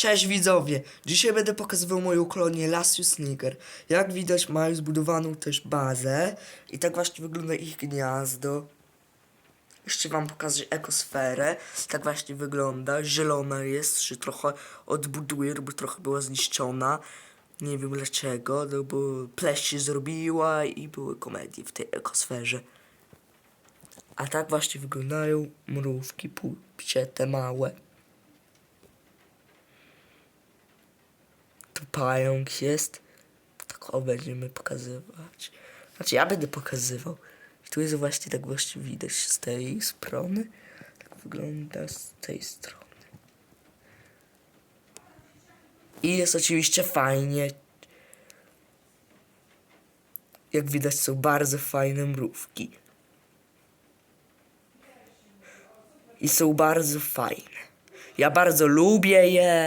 Cześć widzowie! Dzisiaj będę pokazywał moją kolonię Lasius Niger. Jak widać mają zbudowaną też bazę i tak właśnie wygląda ich gniazdo. Jeszcze wam pokażę ekosferę. Tak właśnie wygląda. Zielona jest, że trochę odbuduję, bo trochę była zniszczona. Nie wiem dlaczego, no bo pleść się zrobiła i były komedie w tej ekosferze. A tak właśnie wyglądają mrówki pupcie te małe. Pająk jest. Tak będziemy pokazywać. Znaczy ja będę pokazywał. I tu jest właśnie tak właśnie widać z tej strony. Tak wygląda z tej strony. I jest oczywiście fajnie. Jak widać są bardzo fajne mrówki. I są bardzo fajne. Ja bardzo lubię je.